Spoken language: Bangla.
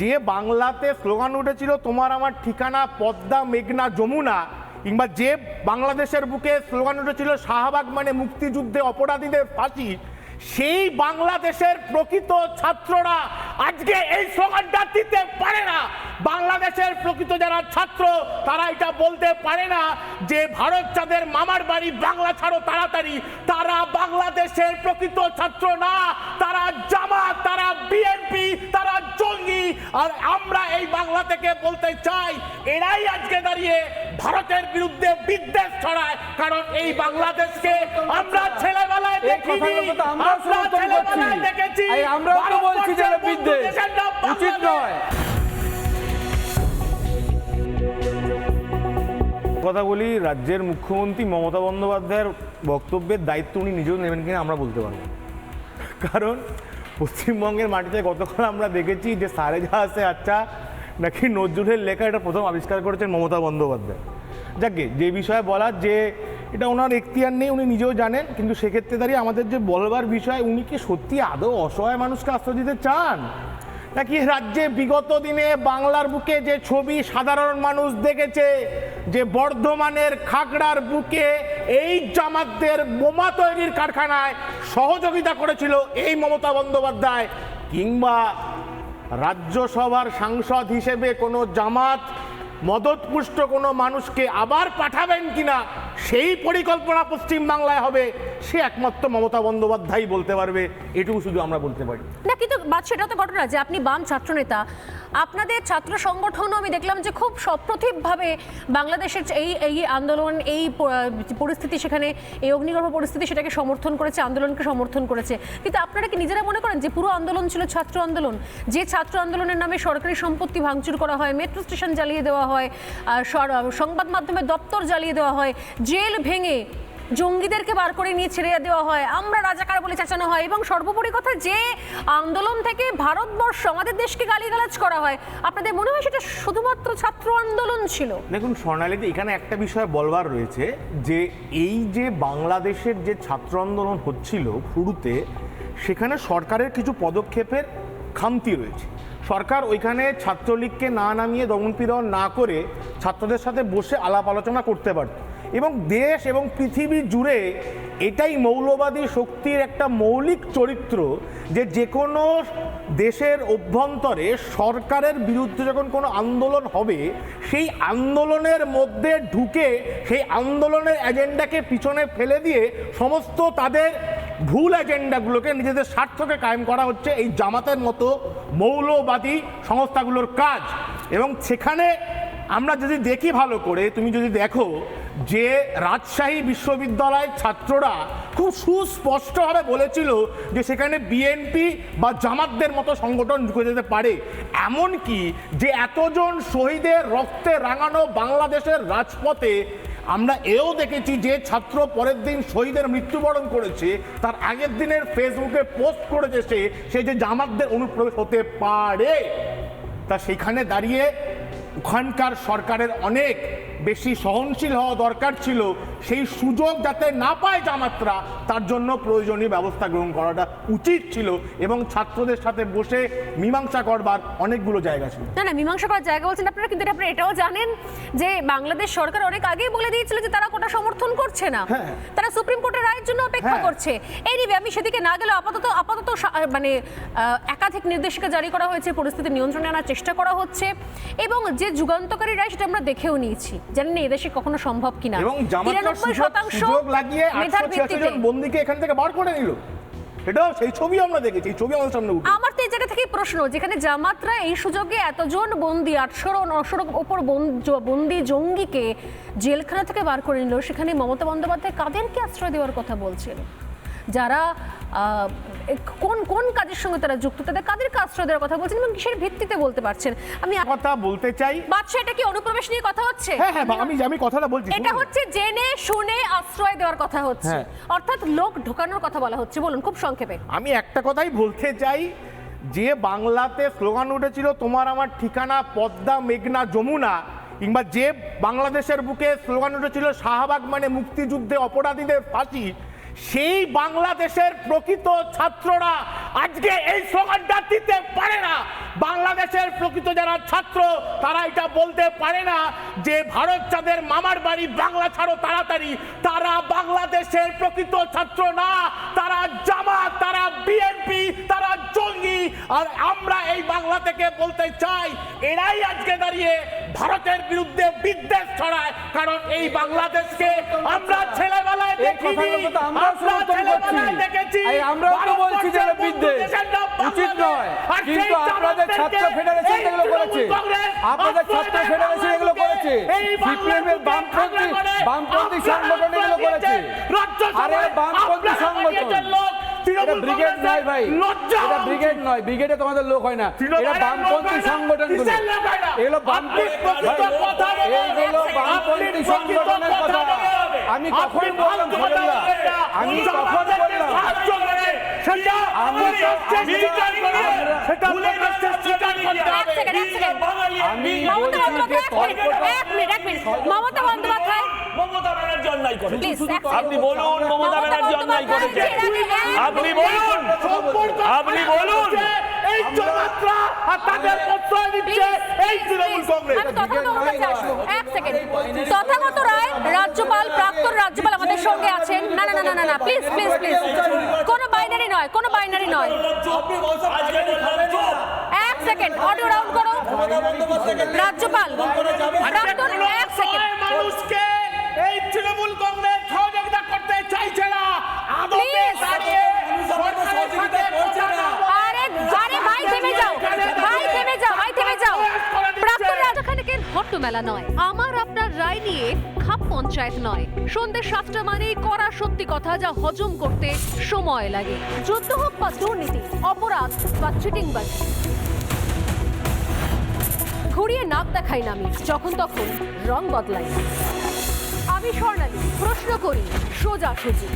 যে বাংলাতে স্লোগান উঠেছিল, তোমার আমার ঠিকানা, পদ্মা, মেঘনা, যমুনা, কিংবা যে বাংলাদেশের বুকে স্লোগান উঠেছিল, শাহবাগ মানে মুক্তিযুদ্ধে অপরাধীদের ফাঁসি, সেই বাংলাদেশের প্রকৃত ছাত্ররা আজকে এই স্লোগানটা দিতে পারে না। বাংলাদেশের প্রকৃত যারা ছাত্র, তারা এটা বলতে পারে না যে ভারত চাঁদের মামার বাড়ি বাংলা ছাড়ো তাড়াতাড়ি। তারা বাংলাদেশের প্রকৃত ছাত্র না, তারা জামাত, তারা বিএনপি আর আমরা এই বাংলা থেকে বলতে চাই এরাই আজকে দাঁড়িয়ে ভারতের বিরুদ্ধে বিদ্বেষ ছড়ায়। কারণ এই বাংলাদেশকে আমরা ছেলেবেলায় দেখিনি আমরা ছেলেবেলায় দেখেছি এই আমরাও তো বলছি যে বিদ্বেষ। উচিত নয়। কথা বলি রাজ্যের মুখ্যমন্ত্রী মমতা বন্দ্যোপাধ্যায়ের বক্তব্যের দায়িত্ব উনি নিজেও নেবেন কিনা আমরা বলতে পারব কারণ পশ্চিমবঙ্গের মাটিতে গতকাল আমরা দেখেছি যে সারে আছে আচ্ছা নাকি নজরুলের লেখা এটা প্রথম আবিষ্কার করেছেন মমতা বন্দ্যোপাধ্যায়। যাকে যে বিষয়ে বলার যে এটা ওনার এখতিয়ার নেই, উনি নিজেও জানেন, কিন্তু সেক্ষেত্রে দাঁড়িয়ে আমাদের যে বলবার বিষয়, উনি কি সত্যি আদৌ অসহায় মানুষকে আশ্রয় দিতে চান? নাকি রাজ্যে বিগত দিনে বাংলার বুকে যে ছবি সাধারণ মানুষ দেখেছে, যে বর্ধমানের খাগড়ার বুকে এই জামাতদের বোমা তৈরির কারখানায় সহযোগিতা করেছিল এই মমতা বন্দ্যোপাধ্যায় কিংবা রাজ্যসভার সাংসদ হিসেবে কোনো জামাত, মদতপুষ্ট কোনো মানুষকে আবার পাঠাবেন কিনা সেই পরিকল্পনা পশ্চিমবাংলায় হবে। সে একমাত্র মমতা বন্দ্যোপাধ্যায় বলতে পারবে। এটুকু শুধু আমরা বলতে পারি। না, কিন্তু সেটা তো ঘটনা যে আপনি বাম ছাত্রনেতা আপনাদের ছাত্র সংগঠনও আমি দেখলাম যে খুব সপ্রতিভভাবে বাংলাদেশের এই এই আন্দোলন, এই পরিস্থিতি সেখানে, এই অগ্নিগর্ভ পরিস্থিতি সেটাকে সমর্থন করেছে, আন্দোলনকে সমর্থন করেছে। কিন্তু আপনারা কি নিজেরা মনে করেন যে পুরো আন্দোলন ছিল ছাত্র আন্দোলন? যে ছাত্র আন্দোলনের নামে সরকারি সম্পত্তি ভাঙচুর করা হয়, মেট্রো স্টেশন জ্বালিয়ে দেওয়া হয় সংবাদ মাধ্যমের দপ্তর জ্বালিয়ে দেওয়া হয়, জেল ভেঙে জঙ্গিদেরকে বার করে নিয়ে ছেড়ে দেওয়া হয়। আমরা রাজাকার বলে চেঁচানো হয় এবং সর্বোপরি কথা যে আন্দোলন থেকে ভারতবর্ষ, আমাদের দেশকে গালিগালাজ করা হয়। আপনাদের মনে হয় সেটা শুধুমাত্র ছাত্র আন্দোলন ছিল? দেখুন স্বর্ণালীতে এখানে একটা বিষয় বলবার রয়েছে যে, এই যে বাংলাদেশের যে ছাত্র আন্দোলন হচ্ছিল শুরুতে, সেখানে সরকারের কিছু পদক্ষেপের খামতি রয়েছে। সরকার ওইখানে ছাত্রলীগকে না নামিয়ে দমনপীড়ন না করে ছাত্রদের সাথে বসে আলাপ আলোচনা করতে পারত। এবং দেশ এবং পৃথিবী জুড়ে এটাই মৌলবাদী শক্তির একটা মৌলিক চরিত্র যে যে কোনো দেশের অভ্যন্তরে সরকারের বিরুদ্ধে যখন কোনো আন্দোলন হবে, সেই আন্দোলনের মধ্যে ঢুকে সেই আন্দোলনের এজেন্ডাকে পিছনে ফেলে দিয়ে সমস্ত তাদের ভুল এজেন্ডাগুলোকে নিজেদের স্বার্থকে কায়েম করা হচ্ছে এই জামাতের মতো মৌলবাদী সংস্থাগুলোর কাজ। এবং সেখানে আমরা যদি দেখি ভালো করে, তুমি যদি দেখো যে রাজশাহী বিশ্ববিদ্যালয়ের ছাত্ররা খুব সুস্পষ্টভাবে বলেছিল যে সেখানে বিএনপি বা জামাতদের মতো সংগঠন ঢুকে যেতে পারে। এমনকি যে এতজন শহীদের রক্তে রাঙানো বাংলাদেশের রাজপথে আমরা এও দেখেছি যে ছাত্র পরের দিন শহীদের মৃত্যুবরণ করেছে, তার আগের দিনের ফেসবুকে পোস্ট করেছে সে সে যে জামাতদের অনুপ্রবেশ হতে পারে। তা সেখানে দাঁড়িয়ে ওখানকার সরকারের অনেক বেশি সহনশীল হওয়া দরকার ছিল সেই সুযোগ যাতে না পায় জামাতরা তার জন্য প্রয়োজনীয় ব্যবস্থা গ্রহণ করাটা উচিত ছিল এবং ছাত্রদের সাথে বসে মীমাংসা করবার অনেকগুলো জায়গা ছিল না না মীমাংসা করার জায়গা বলছেন আপনারা কিন্তু আপনারা এটাও জানেন যে বাংলাদেশ সরকার অনেক আগেই বলে দিয়েছিল যে তারা কোটা সমর্থন করছে না হ্যাঁ। তারা সুপ্রিম কোর্টের রায়ের জন্য অপেক্ষা হ্যাঁ। করছে এই নিবে আমি সেদিকে না গেলেও আপাতত আপাতত মানে একাধিক নির্দেশিকা জারি করা হয়েছে পরিস্থিতি নিয়ন্ত্রণে আনার চেষ্টা করা হচ্ছে এবং যে যুগান্তকারী রায় সেটা আমরা দেখেও নিয়েছি জানি না এদেশে কখনো সম্ভব কিনা? এবং জামাতরা 93 সুযোগ শতাংশ লাগিয়ে মেধার ভিত্তিতে। বন্দিকে এখান থেকে বার করে নিল। এটাও সেই ছবি আমরা দেখেছি এই ছবি আমাদের সামনে উঠে আমার তো এই জায়গা থেকেই প্রশ্ন যেখানে জামাতরা এই সুযোগে এতজন বন্দি আটশোর নশোর ওপর বন্দি জঙ্গিকে জেলখানা থেকে বার করে নিল। সেখানে মমতা বন্দ্যোপাধ্যায় কাদেরকে আশ্রয় দেওয়ার কথা বলছেন? যারা কোন কোন কাজের সঙ্গে তারা যুক্ত? তাদের কাদের আশ্রয় দেওয়ার কথা বলছেন এবং কিসের ভিত্তিতে বলতে পারছেন? আমি কথা বলতে চাই। বাদশা এটা কি অনুপ্রবেশ নিয়ে কথা হচ্ছে? হ্যাঁ হ্যাঁ আমি আমি কথাটা বলছি এটা হচ্ছে জেনে শুনে আশ্রয় দেওয়ার কথা হচ্ছে। হ্যাঁ। অর্থাৎ লোক ঢোকানোর কথা বলা হচ্ছে। বলুন খুব সংক্ষেপে। আমি একটা কথাই বলতে চাই যে বাংলাতে স্লোগান উঠেছিল তোমার আমার ঠিকানা পদ্মা মেঘনা যমুনা। কিংবা যে বাংলাদেশের বুকে স্লোগান উঠেছিল শাহবাগ মানে মুক্তিযুদ্ধে অপরাধীদের ফাঁসি। সেই বাংলাদেশের প্রকৃত ছাত্ররা আজকে এই স্লোগানটা দিতে পারে না। বাংলাদেশের প্রকৃত যারা ছাত্র, তারা এটা বলতে পারে না যে ভারত চাঁদের মামার বাড়ি বাংলা ছাড়ো তাড়াতাড়ি। তারা বাংলাদেশের প্রকৃত ছাত্র না। তারা জামাত, তারা বিএনপি তারা জঙ্গি। আর আমরা এই বাংলা থেকে বলতে চাই, এরাই আজকে দাঁড়িয়ে ভারতের বিরুদ্ধে বিদ্বেষ ছড়ায় কারণ এই বাংলাদেশকে আমরা ছেলেবেলায় দেখিনি আমরা ছেলেবেলায় দেখেছি এই আমরাও তো বলছি যে বিদ্বেষ। উচিত নয়। কিন্তু আপনাদের ছাত্র ফেডারেশন এগুলো করেছে। আপনাদের ছাত্র ফেডারেশন এগুলো করেছে। বুকে বামপন্থী- বামপন্থী সংগঠন এগুলো করেছে। আরে বামপন্থী সংগঠন। এটা ব্রিগেড নয় ভাই এটা ব্রিগেড নয় ব্রিগেডে তোমাদের লোক হয় না এটা বামপন্থী লোক না। সংগঠনগুলো না? এগুলো বামপন্থী সংগঠনের কথা আমি কখন বললাম। আমি কখন বললাম। আমি মমতা বন্দ্যোপাধ্যায় ব্যানার্জি অন্যায় প্লিজ আপনি বলুন মমতা ব্যানার্জি অন্যায় করেছে। আপনি বলুন। আপনি বলুন। এই চমাত্রা আর তাদের প্রশ্রয় দিচ্ছে এই তৃণমূল কংগ্রেস। আমি তথাগত ওর কাছে আসব এক সেকেন্ড তথাগত রায় রাজ্যপাল প্রাক্তন রাজ্যপাল আমাদের সঙ্গে আছেন। না না না না না না প্লিজ প্লিজ প্লিজ কোনো বাইনারি নয় কোনো বাইনারি নয়। এক সেকেন্ড অডিও রাউন্ড করো। রাজ্যপাল হট্টমেলা নয়। আমার আপনার রায় নিয়ে খাপ পঞ্চায়েত নয়। সন্ধ্যে সাতটা মানে করা সত্যি কথা যা হজম করতে সময় লাগে। যুদ্ধ হোক বা দুর্নীতি, অপরাধ বা চিটিংবাজি। ঘুরিয়ে নাক দেখাই না আমি, যখন তখন রং বদলাই। আমি স্বর্ণালী, প্রশ্ন করি, সোজা সুজি